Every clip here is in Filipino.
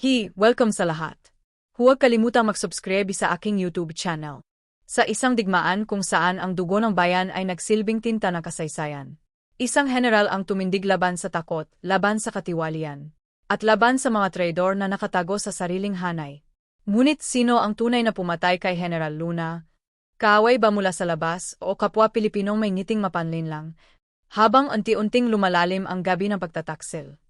Hi, welcome sa lahat. Huwag kalimutang mag-subscribe sa aking YouTube channel. Sa isang digmaan kung saan ang dugo ng bayan ay nagsilbing tinta ng kasaysayan. Isang general ang tumindig laban sa takot, laban sa katiwalian, at laban sa mga traidor na nakatago sa sariling hanay. Ngunit sino ang tunay na pumatay kay General Luna? Kaaway ba mula sa labas o kapwa Pilipinong may ngiting mapanlin lang? Habang unti-unting lumalalim ang gabi ng pagtataksil.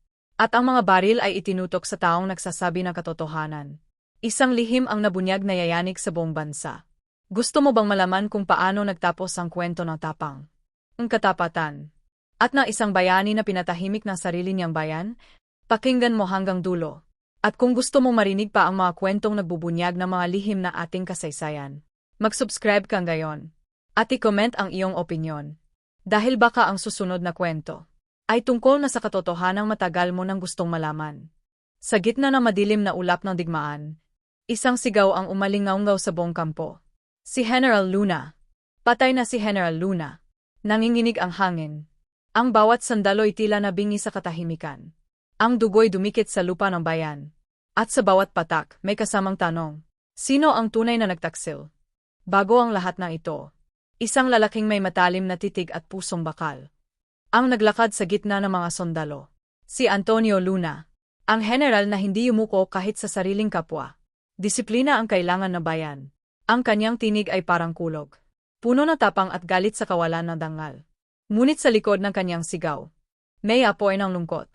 At ang mga baril ay itinutok sa taong nagsasabi ng katotohanan. Isang lihim ang nabunyag na yayanik sa buong bansa. Gusto mo bang malaman kung paano nagtapos ang kwento ng tapang? Ang katapatan. At ng isang bayani na pinatahimik ng sarili niyang bayan? Pakinggan mo hanggang dulo. At kung gusto mong marinig pa ang mga kwentong nagbubunyag ng mga lihim na ating kasaysayan, mag-subscribe ka ngayon. At i-comment ang iyong opinyon. Dahil baka ang susunod na kwento ay tungkol na sa katotohanang matagal mo nang gustong malaman. Sa gitna ng madilim na ulap ng digmaan, isang sigaw ang umalingaungaw sa buong kampo. Si General Luna. Patay na si General Luna. Nanginginig ang hangin. Ang bawat sandalo'y tila nabingi sa katahimikan. Ang dugo'y dumikit sa lupa ng bayan. At sa bawat patak, may kasamang tanong. Sino ang tunay na nagtaksil? Bago ang lahat ng ito, isang lalaking may matalim na titig at pusong bakal. Ang naglakad sa gitna ng mga sondalo. Si Antonio Luna. Ang general na hindi yumuko kahit sa sariling kapwa. Disiplina ang kailangan na bayan. Ang kanyang tinig ay parang kulog. Puno na tapang at galit sa kawalan ng dangal. Ngunit sa likod ng kanyang sigaw. May apoy ng lungkot.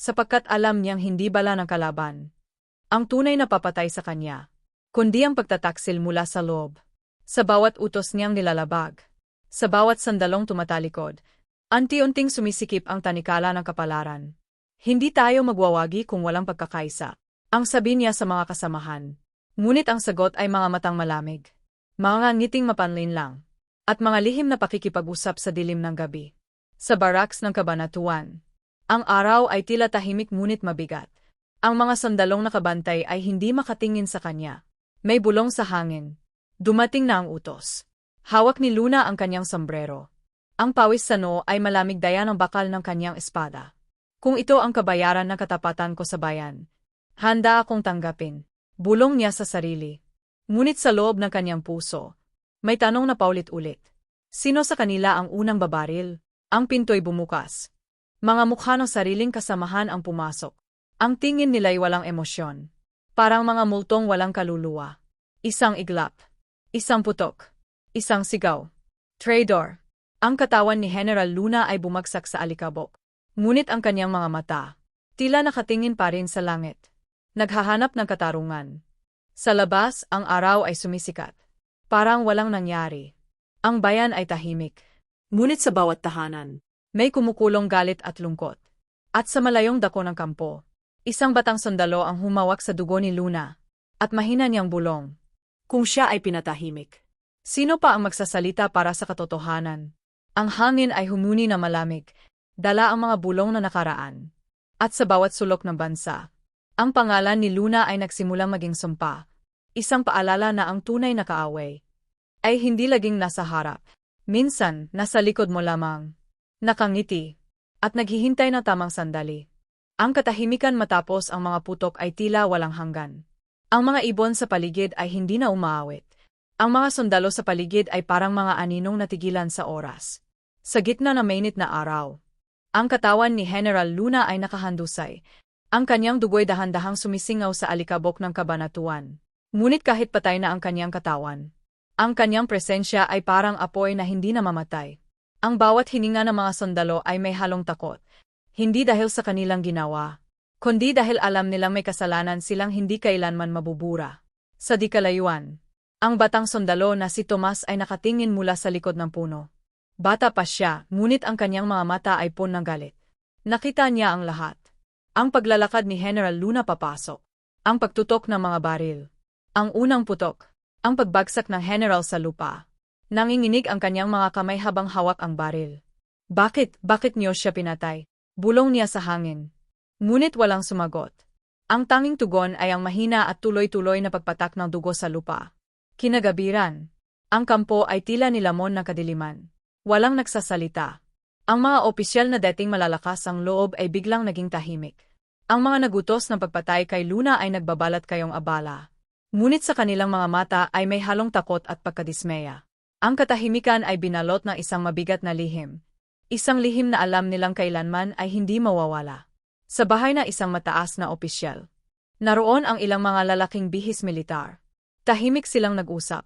Sapagkat alam niyang hindi bala ng kalaban. Ang tunay na papatay sa kanya. Kundi ang pagtataksil mula sa loob. Sa bawat utos niyang nilalabag. Sa bawat sandalong tumatalikod, Anti-unting sumisikip ang tanikala ng kapalaran. Hindi tayo magwawagi kung walang pagkakaisa. Ang sabi niya sa mga kasamahan. Ngunit ang sagot ay mga matang malamig. Mga ngiting mapanlin lang. At mga lihim na pakikipag-usap sa dilim ng gabi. Sa baraks ng kabanatuan. Ang araw ay tila tahimik ngunit mabigat. Ang mga sandalong nakabantay ay hindi makatingin sa kanya. May bulong sa hangin. Dumating na ang utos. Hawak ni Luna ang kanyang sombrero. Ang pawis sa no ay malamig daya ng bakal ng kanyang espada. Kung ito ang kabayaran ng katapatan ko sa bayan, handa akong tanggapin. Bulong niya sa sarili. Ngunit sa loob ng kanyang puso, may tanong na paulit-ulit. Sino sa kanila ang unang babaril? Ang pinto'y bumukas. Mga mukha ng sariling kasamahan ang pumasok. Ang tingin nila'y walang emosyon. Parang mga multong walang kaluluwa. Isang iglap. Isang putok. Isang sigaw. Trader. Ang katawan ni General Luna ay bumagsak sa alikabok. Ngunit ang kanyang mga mata, tila nakatingin pa rin sa langit. Naghahanap ng katarungan. Sa labas, ang araw ay sumisikat. Parang walang nangyari. Ang bayan ay tahimik. Ngunit sa bawat tahanan, may kumukulong galit at lungkot. At sa malayong dako ng kampo, isang batang sundalo ang humawak sa dugo ni Luna. At mahina niyang bulong. Kung siya ay pinatahimik. Sino pa ang magsasalita para sa katotohanan? Ang hangin ay humuni na malamig, dala ang mga bulong na nakaraan. At sa bawat sulok ng bansa, ang pangalan ni Luna ay nagsimulang maging sumpa, isang paalala na ang tunay na kaaway ay hindi laging nasa harap. Minsan, nasa likod mo lamang, nakangiti, at naghihintay na tamang sandali. Ang katahimikan matapos ang mga putok ay tila walang hanggan. Ang mga ibon sa paligid ay hindi na umaawit. Ang mga sundalo sa paligid ay parang mga aninong natigilan sa oras. Sa gitna ng mainit na araw, ang katawan ni General Luna ay nakahandusay. Ang kanyang dugo'y dahan-dahang sumisingaw sa alikabok ng kabanatuan. Ngunit kahit patay na ang kanyang katawan, ang kanyang presensya ay parang apoy na hindi namamatay. Ang bawat hininga ng mga sundalo ay may halong takot. Hindi dahil sa kanilang ginawa, kundi dahil alam nilang may kasalanan silang hindi kailanman mabubura. Sa di kalayuan, ang batang sundalo na si Tomas ay nakatingin mula sa likod ng puno. Bata pa siya, ngunit ang kanyang mga mata ay pon ng galit. Nakita niya ang lahat. Ang paglalakad ni General Luna papasok. Ang pagtutok ng mga baril. Ang unang putok. Ang pagbagsak ng General sa lupa. Nanginginig ang kanyang mga kamay habang hawak ang baril. Bakit, bakit niyo siya pinatay? Bulong niya sa hangin. Ngunit walang sumagot. Ang tanging tugon ay ang mahina at tuloy-tuloy na pagpatak ng dugo sa lupa. Kinagabiran. Ang kampo ay tila nilamon ng kadiliman. Walang nagsasalita. Ang mga opisyal na dating malalakas ang loob ay biglang naging tahimik. Ang mga nagutos ng pagpatay kay Luna ay nagbabalat kayong abala. Ngunit sa kanilang mga mata ay may halong takot at pagkadismaya. Ang katahimikan ay binalot ng isang mabigat na lihim. Isang lihim na alam nilang kailanman ay hindi mawawala. Sa bahay na isang mataas na opisyal. Naroon ang ilang mga lalaking bihis militar. Tahimik silang nag-usap.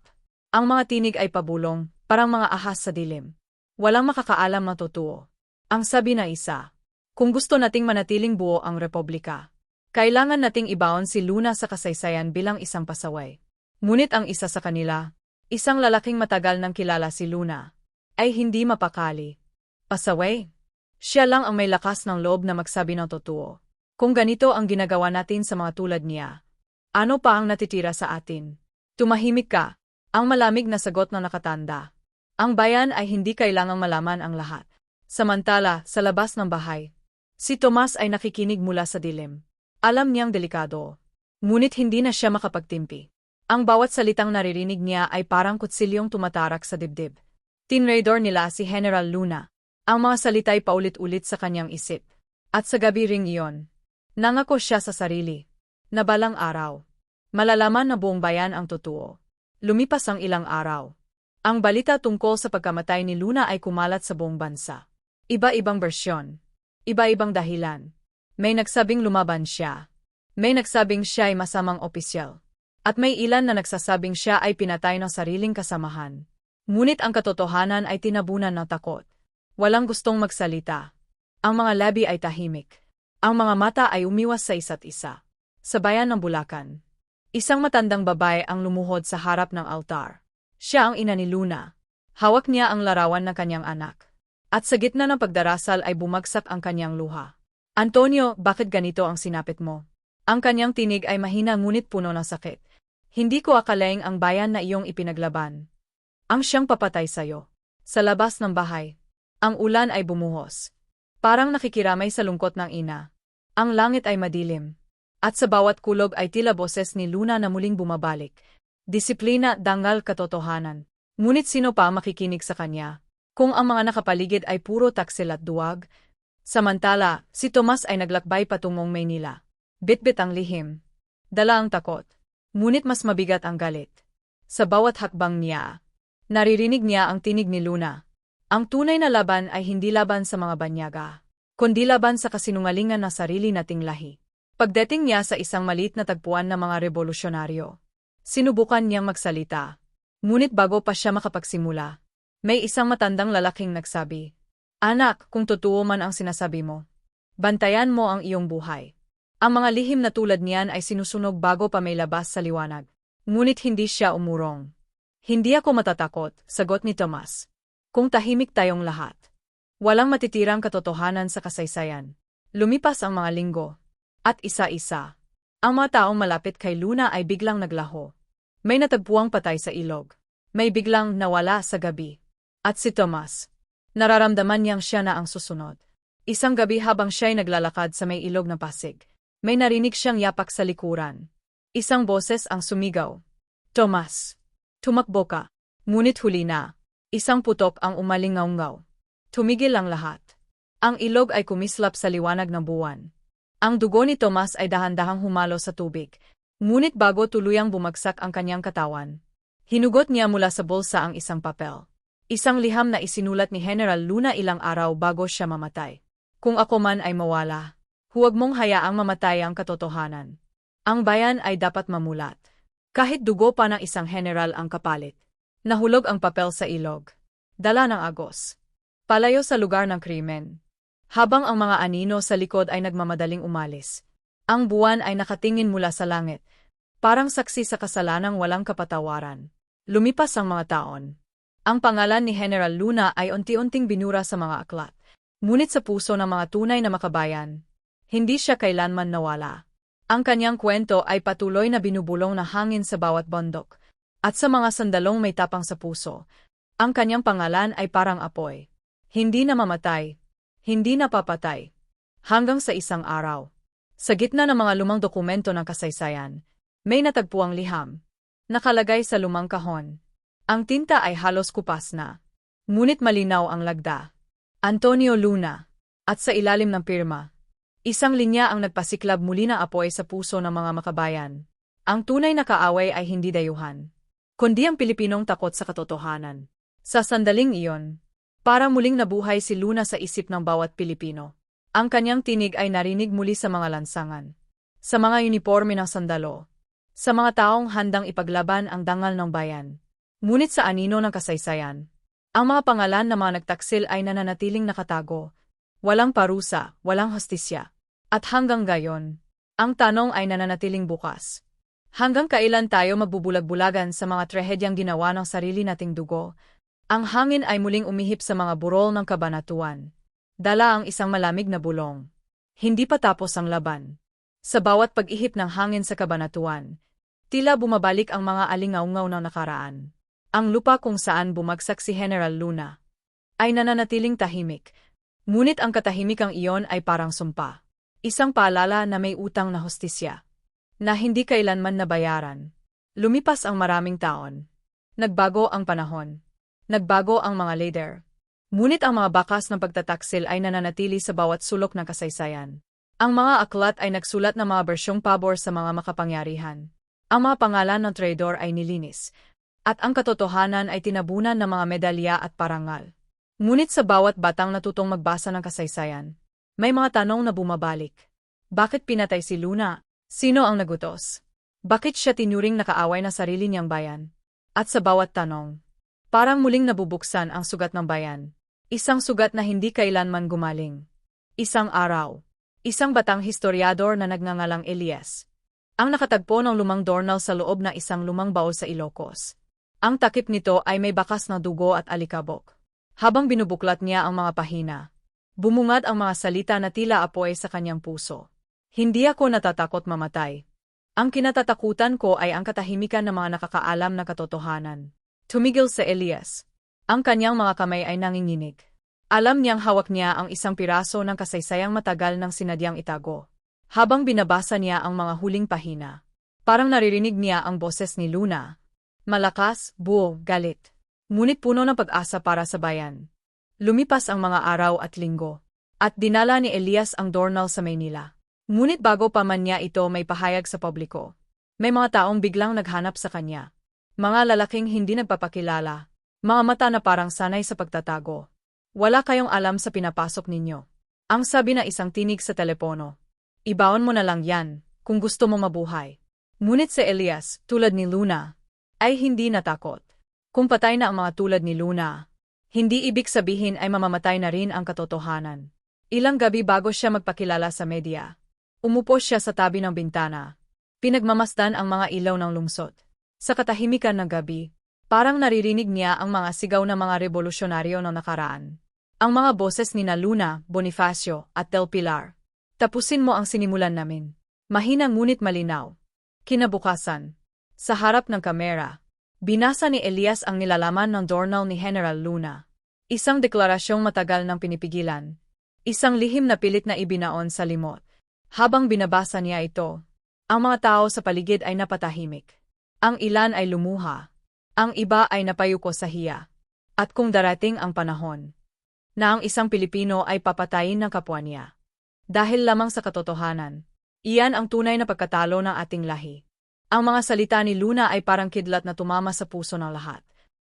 Ang mga tinig ay pabulong, parang mga ahas sa dilim. Walang makakaalam na totoo. Ang sabi na isa, kung gusto nating manatiling buo ang republika, kailangan nating ibaon si Luna sa kasaysayan bilang isang pasaway. Ngunit ang isa sa kanila, isang lalaking matagal nang kilala si Luna, ay hindi mapakali. Pasaway? Siya lang ang may lakas ng loob na magsabi ng totoo. Kung ganito ang ginagawa natin sa mga tulad niya, ano pa ang natitira sa atin? Tumahimik ka. Ang malamig na sagot na nakatanda. Ang bayan ay hindi kailangang malaman ang lahat. Samantala, sa labas ng bahay, Si Tomas ay nakikinig mula sa dilim. Alam niyang delikado. Ngunit hindi na siya makapagtimpi. Ang bawat salitang naririnig niya ay parang kutsilyong tumatarak sa dibdib. Tinraidor nila si General Luna. Ang mga salita'y paulit-ulit sa kanyang isip. At sa gabi ring iyon, nangako siya sa sarili. Na balang araw. Malalaman na buong bayan ang totoo. Lumipas ang ilang araw. Ang balita tungkol sa pagkamatay ni Luna ay kumalat sa buong bansa. Iba-ibang bersyon. Iba-ibang dahilan. May nagsabing lumaban siya. May nagsabing siya ay masamang opisyal. At may ilan na nagsasabing siya ay pinatay ng sariling kasamahan. Ngunit ang katotohanan ay tinabunan ng takot. Walang gustong magsalita. Ang mga labi ay tahimik. Ang mga mata ay umiwas sa isa't isa. Sa bayan ng Bulacan. Isang matandang babae ang lumuhod sa harap ng altar. Siya ang ina ni Luna. Hawak niya ang larawan ng kanyang anak. At sa gitna ng pagdarasal ay bumagsak ang kanyang luha. Antonio, bakit ganito ang sinapit mo? Ang kanyang tinig ay mahina ngunit puno ng sakit. Hindi ko akalaing ang bayan na iyong ipinaglaban. Ang siyang papatay sa'yo. Sa labas ng bahay. Ang ulan ay bumuhos. Parang nakikiramay sa lungkot ng ina. Ang langit ay madilim. At sa bawat kulog ay tila boses ni Luna na muling bumabalik. Disiplina, dangal, katotohanan. Ngunit sino pa makikinig sa kanya? kung ang mga nakapaligid ay puro taksil at duwag. Samantala, si Tomas ay naglakbay patungong Maynila. Bitbit ang lihim. Dala ang takot. Ngunit mas mabigat ang galit. Sa bawat hakbang niya, naririnig niya ang tinig ni Luna. Ang tunay na laban ay hindi laban sa mga banyaga, kundi laban sa kasinungalingan ng sarili nating lahi. Pagdating niya sa isang maliit na tagpuan ng mga revolusyonaryo, sinubukan niyang magsalita. Ngunit bago pa siya makapagsimula, may isang matandang lalaking nagsabi, Anak, kung totoo man ang sinasabi mo, bantayan mo ang iyong buhay. Ang mga lihim na tulad niyan ay sinusunog bago pa may labas sa liwanag. Ngunit hindi siya umurong. Hindi ako matatakot, sagot ni Tomas. Kung tahimik tayong lahat. Walang matitirang katotohanan sa kasaysayan. Lumipas ang mga linggo. At isa-isa. Ang mga taong malapit kay Luna ay biglang naglaho. May natagpuang patay sa ilog. May biglang nawala sa gabi. At si Thomas. Nararamdaman niyang siya na ang susunod. Isang gabi habang siya'y naglalakad sa may ilog ng pasig, may narinig siyang yapak sa likuran. Isang boses ang sumigaw. Thomas. Tumakbo ka. Ngunit huli na. Isang putok ang umaling ngaungaw. Tumigil ang lahat. Ang ilog ay kumislap sa liwanag ng buwan. Ang dugo ni Thomas ay dahan-dahang humalo sa tubig, ngunit bago tuluyang bumagsak ang kanyang katawan, hinugot niya mula sa bulsa ang isang papel. Isang liham na isinulat ni General Luna ilang araw bago siya mamatay. Kung ako man ay mawala, huwag mong hayaang mamatay ang katotohanan. Ang bayan ay dapat mamulat. Kahit dugo pa ng isang general ang kapalit. Nahulog ang papel sa ilog. Dala ng agos. Palayo sa lugar ng krimen. Habang ang mga anino sa likod ay nagmamadaling umalis. Ang buwan ay nakatingin mula sa langit. Parang saksi sa kasalanang walang kapatawaran. Lumipas ang mga taon. Ang pangalan ni General Luna ay unti-unting binura sa mga aklat. Ngunit sa puso ng mga tunay na makabayan, hindi siya kailanman nawala. Ang kanyang kwento ay patuloy na binubulong na hangin sa bawat bundok. At sa mga sandalong may tapang sa puso, ang kanyang pangalan ay parang apoy. Hindi na mamatay. Hindi na papatay. Hanggang sa isang araw. Sa gitna ng mga lumang dokumento ng kasaysayan, may natagpuang liham. Nakalagay sa lumang kahon. Ang tinta ay halos kupas na. Ngunit malinaw ang lagda. Antonio Luna. At sa ilalim ng pirma. Isang linya ang nagpasiklab muli na apoy sa puso ng mga makabayan. Ang tunay na kaaway ay hindi dayuhan, kundi ang Pilipinong takot sa katotohanan. Sa sandaling iyon, para muling nabuhay si Luna sa isip ng bawat Pilipino. Ang kanyang tinig ay narinig muli sa mga lansangan, sa mga uniforme ng sandalo, sa mga taong handang ipaglaban ang dangal ng bayan. Ngunit sa anino ng kasaysayan, ang mga pangalan ng mga nagtaksil ay nananatiling nakatago, walang parusa, walang hostisya. At hanggang gayon, ang tanong ay nananatiling bukas. Hanggang kailan tayo magbubulag-bulagan sa mga trahedyang ginawa ng sarili nating dugo, ang hangin ay muling umihip sa mga burol ng kabanatuan. Dala ang isang malamig na bulong. Hindi pa tapos ang laban. Sa bawat pag-ihip ng hangin sa kabanatuan, tila bumabalik ang mga alingaungaw ng nakaraan. Ang lupa kung saan bumagsak si General Luna ay nananatiling tahimik, ngunit ang katahimikang iyon ay parang sumpa. Isang paalala na may utang na hostisya, na hindi kailanman nabayaran. Lumipas ang maraming taon. Nagbago ang panahon. Nagbago ang mga leader. Ngunit ang mga bakas ng pagtataksil ay nananatili sa bawat sulok ng kasaysayan. Ang mga aklat ay nagsulat ng mga bersyong pabor sa mga makapangyarihan. Ang mga pangalan ng traidor ay nilinis, at ang katotohanan ay tinabunan ng mga medalya at parangal. Ngunit sa bawat batang natutong magbasa ng kasaysayan, may mga tanong na bumabalik. Bakit pinatay si Luna? Sino ang nagutos? Bakit siya tinuring nakaaway na sarili niyang bayan? At sa bawat tanong, Parang muling nabubuksan ang sugat ng bayan. Isang sugat na hindi kailanman gumaling. Isang araw. Isang batang historiador na nagngangalang Elias. Ang nakatagpo ng lumang dornal sa loob na isang lumang baul sa Ilocos. Ang takip nito ay may bakas na dugo at alikabok. Habang binubuklat niya ang mga pahina, bumungad ang mga salita na tila apoy sa kanyang puso. Hindi ako natatakot mamatay. Ang kinatatakutan ko ay ang katahimikan ng mga nakakaalam na katotohanan. Tumigil sa Elias. Ang kanyang mga kamay ay nanginginig. Alam niyang hawak niya ang isang piraso ng kasaysayang matagal ng sinadyang itago. Habang binabasa niya ang mga huling pahina, parang naririnig niya ang boses ni Luna. Malakas, buo, galit. Ngunit puno ng pag-asa para sa bayan. Lumipas ang mga araw at linggo, at dinala ni Elias ang dornal sa Maynila. Ngunit bago pa man niya ito may pahayag sa publiko, may mga taong biglang naghanap sa kanya. Mga lalaking hindi nagpapakilala. Mga mata na parang sanay sa pagtatago. Wala kayong alam sa pinapasok ninyo. Ang sabi na isang tinig sa telepono. Ibaon mo na lang yan, kung gusto mo mabuhay. Ngunit si Elias, tulad ni Luna, ay hindi natakot. Kung patay na ang mga tulad ni Luna, hindi ibig sabihin ay mamamatay na rin ang katotohanan. Ilang gabi bago siya magpakilala sa media, umupo siya sa tabi ng bintana. Pinagmamasdan ang mga ilaw ng lungsod. Sa katahimikan ng gabi, parang naririnig niya ang mga sigaw ng mga revolusyonaryo ng nakaraan. Ang mga boses ni na Luna, Bonifacio, at Del Pilar. Tapusin mo ang sinimulan namin. Mahina ngunit malinaw. Kinabukasan. Sa harap ng kamera, binasa ni Elias ang nilalaman ng journal ni General Luna. Isang deklarasyong matagal ng pinipigilan. Isang lihim na pilit na ibinaon sa limot. Habang binabasa niya ito, ang mga tao sa paligid ay napatahimik. Ang ilan ay lumuha, ang iba ay napayuko sa hiya. At kung darating ang panahon, na ang isang Pilipino ay papatayin ng kapwa niya. Dahil lamang sa katotohanan, iyan ang tunay na pagkatalo ng ating lahi. Ang mga salita ni Luna ay parang kidlat na tumama sa puso ng lahat.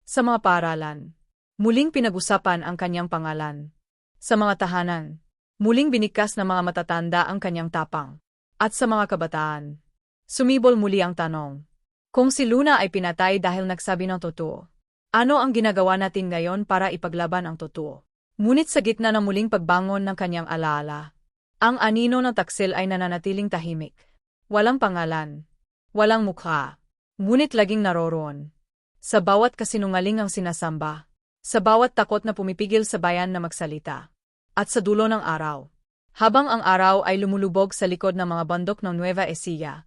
Sa mga paralan, muling pinag-usapan ang kanyang pangalan. Sa mga tahanan, muling binikas ng mga matatanda ang kanyang tapang. At sa mga kabataan, sumibol muli ang tanong, kung si Luna ay pinatay dahil nagsabi ng totoo, ano ang ginagawa natin ngayon para ipaglaban ang totoo? Ngunit sa gitna ng muling pagbangon ng kanyang alaala, ang anino ng taksil ay nananatiling tahimik. Walang pangalan, walang mukha, ngunit laging naroroon. Sa bawat kasinungaling ang sinasamba, sa bawat takot na pumipigil sa bayan na magsalita, at sa dulo ng araw. Habang ang araw ay lumulubog sa likod ng mga bandok ng Nueva Ecija,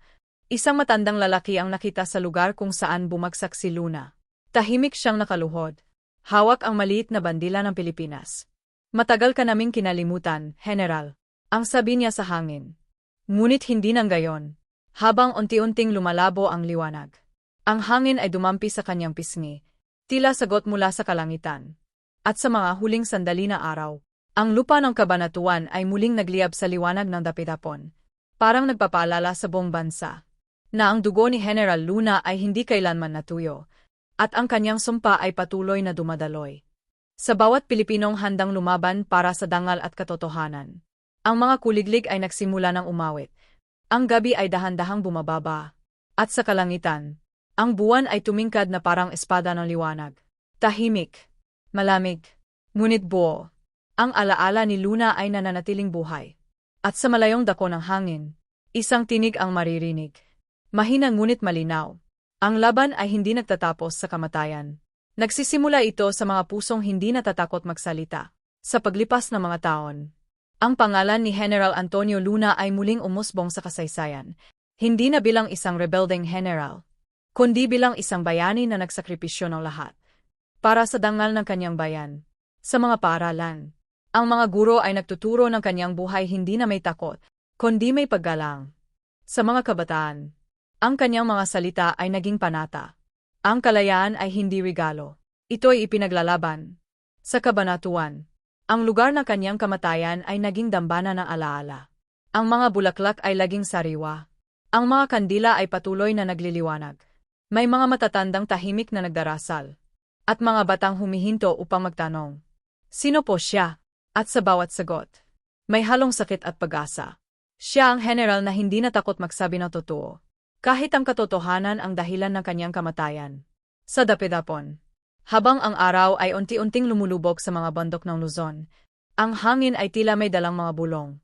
Isang matandang lalaki ang nakita sa lugar kung saan bumagsak si Luna. Tahimik siyang nakaluhod. Hawak ang maliit na bandila ng Pilipinas. Matagal ka naming kinalimutan, General. Ang sabi niya sa hangin. Ngunit hindi nang gayon. Habang unti-unting lumalabo ang liwanag. Ang hangin ay dumampi sa kanyang pisngi. Tila sagot mula sa kalangitan. At sa mga huling sandali na araw, Ang lupa ng kabanatuan ay muling nagliyab sa liwanag ng dapitapon. Parang nagpapaalala sa buong bansa na ang dugo ni General Luna ay hindi kailanman natuyo at ang kanyang sumpa ay patuloy na dumadaloy. Sa bawat Pilipinong handang lumaban para sa dangal at katotohanan. Ang mga kuliglig ay nagsimula ng umawit. Ang gabi ay dahan-dahang bumababa. At sa kalangitan, ang buwan ay tumingkad na parang espada ng liwanag. Tahimik, malamig, ngunit buo. Ang alaala ni Luna ay nananatiling buhay. At sa malayong dako ng hangin, isang tinig ang maririnig. Mahina ngunit malinaw. Ang laban ay hindi nagtatapos sa kamatayan. Nagsisimula ito sa mga pusong hindi natatakot magsalita. Sa paglipas ng mga taon, ang pangalan ni General Antonio Luna ay muling umusbong sa kasaysayan. Hindi na bilang isang rebelding general, kundi bilang isang bayani na nagsakripisyo ng lahat. Para sa dangal ng kanyang bayan. Sa mga paaralan, ang mga guro ay nagtuturo ng kanyang buhay hindi na may takot, kundi may paggalang. Sa mga kabataan, ang kanyang mga salita ay naging panata. Ang kalayaan ay hindi regalo. Ito'y ipinaglalaban. Sa kabanatuan, ang lugar ng kanyang kamatayan ay naging dambana ng alaala. Ang mga bulaklak ay laging sariwa. Ang mga kandila ay patuloy na nagliliwanag. May mga matatandang tahimik na nagdarasal. At mga batang humihinto upang magtanong. Sino po siya? At sa bawat sagot, may halong sakit at pag-asa. Siya ang general na hindi natakot magsabi ng totoo. Kahit ang katotohanan ang dahilan ng kanyang kamatayan. Sa Dapidapon. Habang ang araw ay unti-unting lumulubog sa mga bandok ng Luzon, ang hangin ay tila may dalang mga bulong.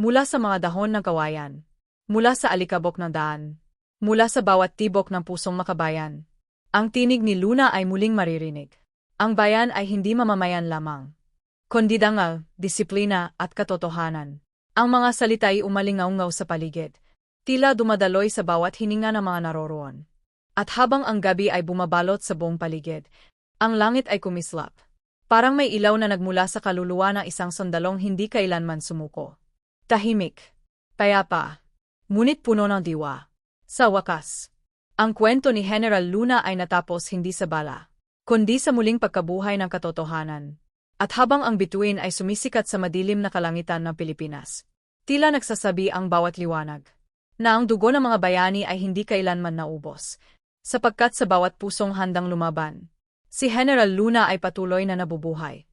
Mula sa mga dahon ng kawayan. Mula sa alikabok ng daan. Mula sa bawat tibok ng pusong makabayan. Ang tinig ni Luna ay muling maririnig. Ang bayan ay hindi mamamayan lamang. Kundi dangal, disiplina at katotohanan. Ang mga salita ay umalingaw sa paligid Tila dumadaloy sa bawat hininga ng mga naroroon. At habang ang gabi ay bumabalot sa buong paligid, ang langit ay kumislap. Parang may ilaw na nagmula sa kaluluwa ng isang sandalong hindi kailanman sumuko. Tahimik. Payapa. Ngunit puno ng diwa. Sa wakas, ang kwento ni General Luna ay natapos hindi sa bala, kundi sa muling pagkabuhay ng katotohanan. At habang ang bituin ay sumisikat sa madilim na kalangitan ng Pilipinas, tila nagsasabi ang bawat liwanag na ang dugo ng mga bayani ay hindi kailanman naubos, sapagkat sa bawat pusong handang lumaban, si General Luna ay patuloy na nabubuhay.